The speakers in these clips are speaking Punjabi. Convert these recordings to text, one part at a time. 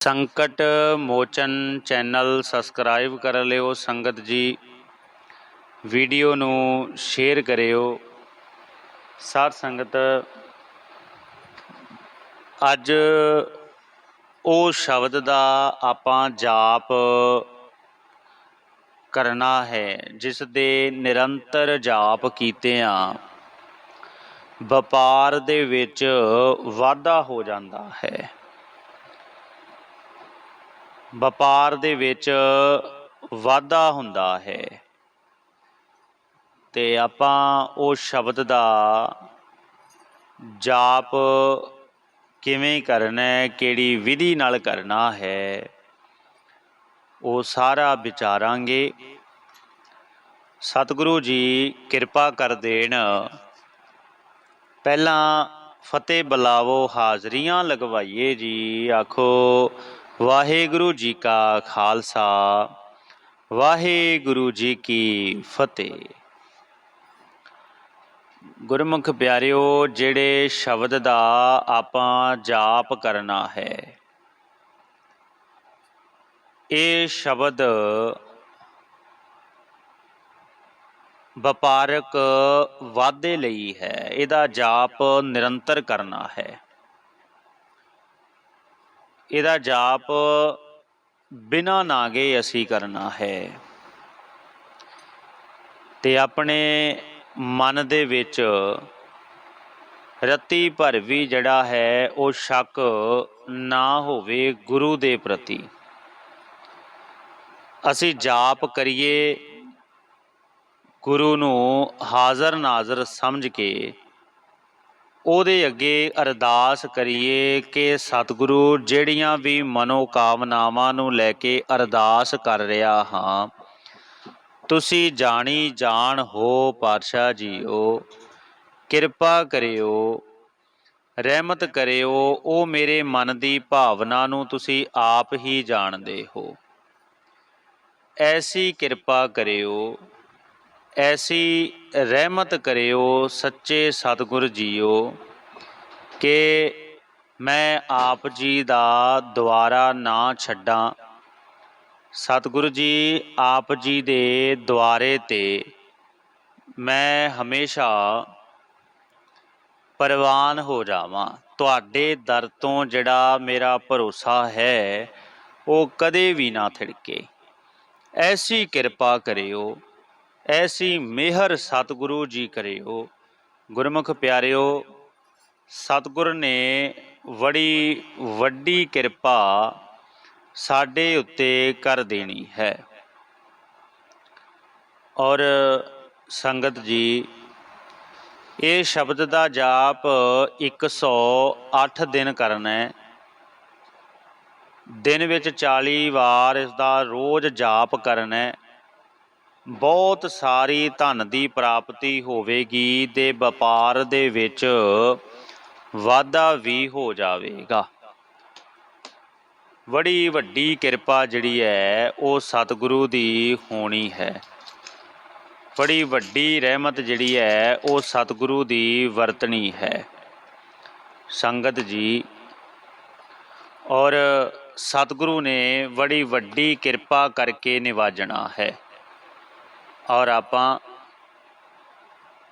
ਸੰਕਟ ਮੋਚਨ ਚੈਨਲ ਸਬਸਕ੍ਰਾਈਬ ਕਰ ਲਿਓ, ਸੰਗਤ ਜੀ। ਵੀਡੀਓ ਨੂੰ ਸ਼ੇਅਰ ਕਰਿਓ। ਸਾਧ ਸੰਗਤ, ਅੱਜ ਉਹ ਸ਼ਬਦ ਦਾ ਆਪਾਂ ਜਾਪ ਕਰਨਾ ਹੈ, ਜਿਸ ਦੇ ਨਿਰੰਤਰ ਜਾਪ ਕੀਤੇ ਆ। ਵਪਾਰ ਦੇ ਵਿੱਚ ਵਾਧਾ ਹੋ ਜਾਂਦਾ ਹੈ। ਵਪਾਰ ਦੇ ਵਿੱਚ ਵਾਧਾ ਹੁੰਦਾ ਹੈ। ਤੇ ਆਪਾਂ ਉਹ ਸ਼ਬਦ ਦਾ ਜਾਪ ਕਿਵੇਂ ਕਰਨਾ ਹੈ, ਕਿਹੜੀ ਵਿਧੀ ਨਾਲ ਕਰਨਾ ਹੈ, ਉਹ ਸਾਰਾ ਵਿਚਾਰਾਂਗੇ। ਸਤਿਗੁਰੂ ਜੀ ਕਿਰਪਾ ਕਰ ਦੇਣ। ਪਹਿਲਾਂ ਫਤਿਹ ਬੁਲਾਵੋ, ਹਾਜ਼ਰੀਆਂ ਲਗਵਾਈਏ ਜੀ, ਆਖੋ ਵਾਹਿਗੁਰੂ ਜੀ ਕਾ ਖਾਲਸਾ, ਵਾਹਿਗੁਰੂ ਜੀ ਕੀ ਫਤਿਹ। ਗੁਰਮੁਖ ਪਿਆਰਿਓ, ਜਿਹੜੇ ਸ਼ਬਦ ਦਾ ਆਪਾਂ ਜਾਪ ਕਰਨਾ ਹੈ, ਇਹ ਸ਼ਬਦ ਵਪਾਰਕ ਵਾਧੇ ਲਈ ਹੈ। ਇਹਦਾ ਜਾਪ ਨਿਰੰਤਰ ਕਰਨਾ ਹੈ। ਇਹਦਾ ਜਾਪ ਬਿਨਾ ਨਾਗੇ ਅਸੀਂ ਕਰਨਾ ਹੈ। ਤੇ ਆਪਣੇ ਮਨ ਦੇ ਵਿੱਚ ਰਤੀ ਭਰ ਵੀ ਜਿਹੜਾ ਹੈ, ਉਹ ਸ਼ੱਕ ਨਾ ਹੋਵੇ ਗੁਰੂ ਦੇ ਪ੍ਰਤੀ। ਅਸੀਂ ਜਾਪ ਕਰੀਏ, ਗੁਰੂ ਨੂੰ ਹਾਜ਼ਰ ਨਾਜ਼ਰ ਸਮਝ ਕੇ ਉਹਦੇ ਅੱਗੇ ਅਰਦਾਸ ਕਰੀਏ ਕਿ ਸਤਿਗੁਰੂ ਜਿਹੜੀਆਂ ਵੀ ਮਨੋ ਕਾਮਨਾਵਾਂ ਨੂੰ ਲੈ ਕੇ ਅਰਦਾਸ ਕਰ ਰਿਹਾ ਹਾਂ, ਤੁਸੀਂ ਜਾਣੀ ਜਾਣ ਹੋ ਪਾਤਸ਼ਾਹ ਜੀਓ, ਕਿਰਪਾ ਕਰਿਓ, ਰਹਿਮਤ ਕਰਿਓ, ਉਹ ਮੇਰੇ ਮਨ ਦੀ ਭਾਵਨਾ ਨੂੰ ਤੁਸੀਂ ਆਪ ਹੀ ਜਾਣਦੇ ਹੋ। ਐਸੀ ਕਿਰਪਾ ਕਰਿਓ ਐਸੀ ਰਹਿਮਤ ਕਰਿਓ, ਸੱਚੇ ਸਤਿਗੁਰ ਜੀਓ, ਕਿ ਮੈਂ ਆਪ ਜੀ ਦਾ ਦੁਆਰਾ ਨਾ ਛੱਡਾਂ। ਸਤਿਗੁਰੂ ਜੀ, ਆਪ ਜੀ ਦੇ ਦੁਆਰੇ ਤੇ ਮੈਂ ਹਮੇਸ਼ਾ ਪਰਵਾਨ ਹੋ ਜਾਵਾਂ। ਤੁਹਾਡੇ ਦਰ ਤੋਂ ਜਿਹੜਾ ਮੇਰਾ ਭਰੋਸਾ ਹੈ, ਉਹ ਕਦੇ ਵੀ ਨਾ ਥਿੜਕੇ। ਐਸੀ ਕਿਰਪਾ ਕਰਿਓ ਐਸੀ ਮਿਹਰ ਸਤਿਗੁਰੂ ਜੀ ਕਰਿਓ। ਗੁਰਮੁਖ ਪਿਆਰਿਓ, ਸਤਿਗੁਰ ਨੇ ਬੜੀ ਵੱਡੀ ਕਿਰਪਾ ਸਾਡੇ ਉੱਤੇ ਕਰ ਦੇਣੀ ਹੈ। ਔਰ ਸੰਗਤ ਜੀ, ਇਹ ਸ਼ਬਦ ਦਾ ਜਾਪ 108 ਦਿਨ ਕਰਨਾ ਹੈ। ਦਿਨ ਵਿੱਚ 40 ਵਾਰ ਇਸ ਦਾ ਰੋਜ਼ ਜਾਪ ਕਰਨਾ ਹੈ। ਬਹੁਤ ਸਾਰੀ ਧਨ ਦੀ ਪ੍ਰਾਪਤੀ ਹੋਵੇਗੀ ਤੇ ਵਪਾਰ ਦੇ ਵਿੱਚ ਵਾਧਾ ਵੀ ਹੋ ਜਾਵੇਗਾ। ਬੜੀ ਵੱਡੀ ਕਿਰਪਾ ਜਿਹੜੀ ਹੈ, ਉਹ ਸਤਿਗੁਰੂ ਦੀ ਹੋਣੀ ਹੈ। ਬੜੀ ਵੱਡੀ ਰਹਿਮਤ ਜਿਹੜੀ ਹੈ, ਉਹ ਸਤਿਗੁਰੂ ਦੀ ਵਰਤਣੀ ਹੈ। ਸੰਗਤ ਜੀ, ਔਰ ਸਤਿਗੁਰੂ ਨੇ ਬੜੀ ਵੱਡੀ ਕਿਰਪਾ ਕਰਕੇ ਨਿਵਾਜਣਾ ਹੈ। ਔਰ ਆਪਾਂ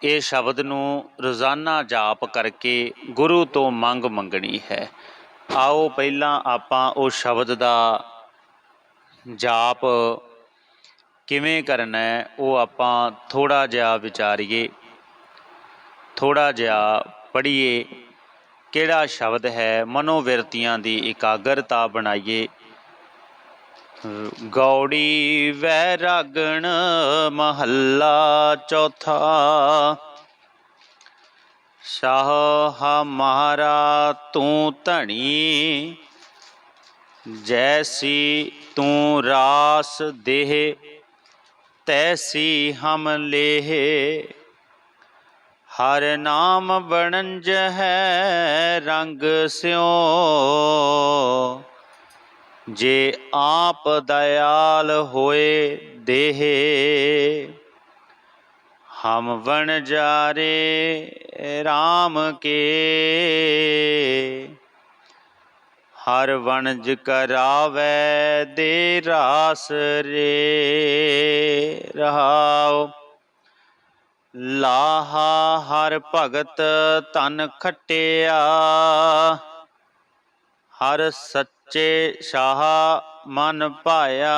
ਇਹ ਸ਼ਬਦ ਨੂੰ ਰੋਜ਼ਾਨਾ ਜਾਪ ਕਰਕੇ ਗੁਰੂ ਤੋਂ ਮੰਗ ਮੰਗਣੀ ਹੈ। ਆਓ ਪਹਿਲਾਂ ਆਪਾਂ ਉਹ ਸ਼ਬਦ ਦਾ ਜਾਪ ਕਿਵੇਂ ਕਰਨਾ ਹੈ, ਉਹ ਆਪਾਂ ਥੋੜਾ ਜਿਹਾ ਵਿਚਾਰੀਏ। ਥੋੜਾ ਜਿਹਾ ਪੜ੍ਹੀਏ ਕਿਹੜਾ ਸ਼ਬਦ ਹੈ, ਮਨੋਵਿਰਤੀਆਂ ਦੀ ਇਕਾਗਰਤਾ ਬਣਾਈਏ। ਗੌੜੀ ਵੈਰਾਗਣ ਮਹੱਲਾ ਚੌਥਾ। ਸ਼ਾਹ ਹਮਾਰਾ ਤੂੰ ਧਣੀ, ਜੈਸੀ ਤੂੰ ਰਾਸ ਦੇਹ, ਤੈਸੀ ਹਮ ਲੇਹ। ਹਰ ਨਾਮ ਬਣੰਜ ਹੈ ਰੰਗ ਸਿਓ ਜੇ ਆਪ ਦਇਆਲ ਹੋਏ ਦੇਹ, ਹਮ ਵਣ ਜਾਰੇ RAM ਕੇ। ਹਰ ਵਣਜ ਕਰਾਵੇ ਦੇ ਰਾਸ ਰੇ ਰਹਾਓ ਲਾਹਾ ਹਰ ਭਗਤ ਤਨ ਖਟਿਆ, ਹਰ ਸੱਚ ਸ਼ਾਹ ਮਨ ਪਾਇਆ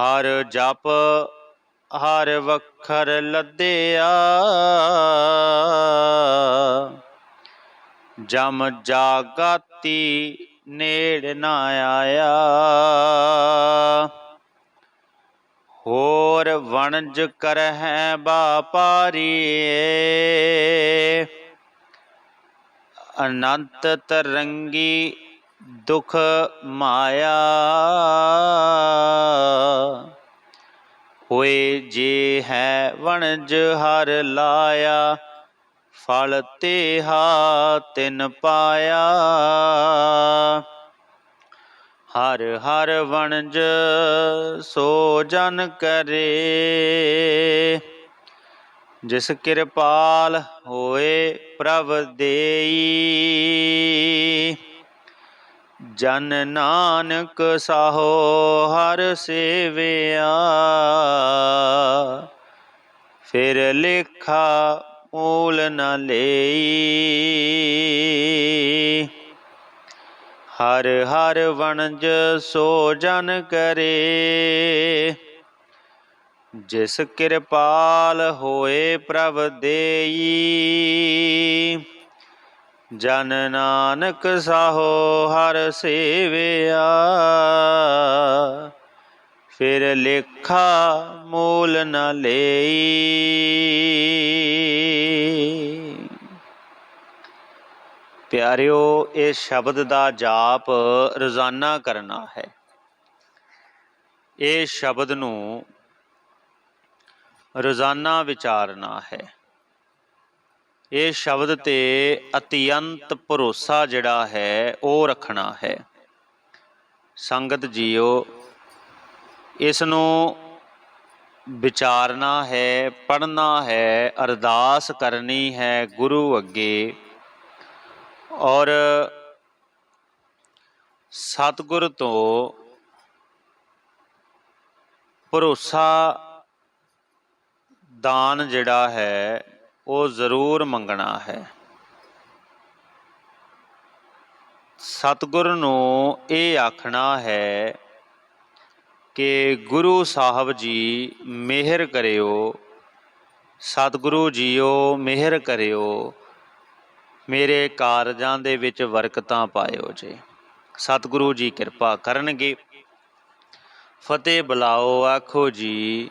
ਹਰ ਜਪ ਹਰ ਵਖਰ ਲੱਦਿਆ, ਜਮ ਜਾਗਾਤੀ ਨੇੜ ਨਾ ਆਇਆ। ਹੋਰ ਵਣਜ ਕਰਹਿ ਬਾਪਾਰੀਏ ਅਨੰਤ ਤਰੰਗੀ ਦੁਖ ਮਾਇਆ। ਹੋਏ ਜੇ ਹੈ ਵਣਜ ਹਰ ਲਾਇਆ, ਫਲ ਤੇਹਾ ਤਿਨ ਪਾਇਆ। ਹਰ ਹਰ ਵਣਜ ਸੋ ਜਨ ਕਰੇ। ਜਿਸ ਕਿਰਪਾਲ ਹੋਏ ਪ੍ਰਭ ਦੇਈ। ਜਨ ਨਾਨਕ ਸਾਹੋ ਹਰ ਸੇਵਿਆ। ਫਿਰ ਲੇਖਾ ਮੂਲ ਨ ਲਈ। ਹਰ ਹਰ ਵਣਜ ਸੋ ਜਨ ਕਰੇ। ਜਿਸ ਕਿਰਪਾਲ ਹੋਏ ਪ੍ਰਭ ਦੇਈ, ਜਨ ਨਾਨਕ ਸਾਹੋ ਹਰ ਸੇਵਿਆ, ਫਿਰ ਲੇਖਾ ਮੂਲ ਨ ਲਈ। ਪਿਆਰਿਓ, ਇਹ ਸ਼ਬਦ ਦਾ ਜਾਪ ਰੋਜ਼ਾਨਾ ਕਰਨਾ ਹੈ। ਇਹ ਸ਼ਬਦ ਨੂੰ ਰੋਜ਼ਾਨਾ ਵਿਚਾਰਨਾ ਹੈ। ਇਹ ਸ਼ਬਦ ਤੇ ਅਤਿਅੰਤ ਭਰੋਸਾ ਜਿਹੜਾ ਹੈ, ਉਹ ਰੱਖਣਾ ਹੈ। ਸੰਗਤ ਜੀਓ ਇਸ ਨੂੰ ਵਿਚਾਰਨਾ ਹੈ, ਪੜ੍ਹਨਾ ਹੈ, ਅਰਦਾਸ ਕਰਨੀ ਹੈ ਗੁਰੂ ਅੱਗੇ। ਔਰ ਸਤਿਗੁਰ ਤੋਂ ਭਰੋਸਾ ਦਾਨ ਜਿਹੜਾ ਹੈ, ਉਹ ਜ਼ਰੂਰ ਮੰਗਣਾ ਹੈ। ਸਤਿਗੁਰ ਨੂੰ ਇਹ ਆਖਣਾ ਹੈ ਕਿ ਗੁਰੂ ਸਾਹਿਬ ਜੀ, ਮਿਹਰ ਕਰਿਓ। ਸਤਿਗੁਰੂ ਜੀਓ, ਮਿਹਰ ਕਰਿਓ। ਮੇਰੇ ਕਾਰਜਾਂ ਦੇ ਵਿੱਚ ਬਰਕਤਾਂ ਪਾਇਓ ਜੀ। ਸਤਿਗੁਰੂ ਜੀ ਕਿਰਪਾ ਕਰਨਗੇ। ਫਤਿਹ ਬੁਲਾਓ ਆਖੋ ਜੀ।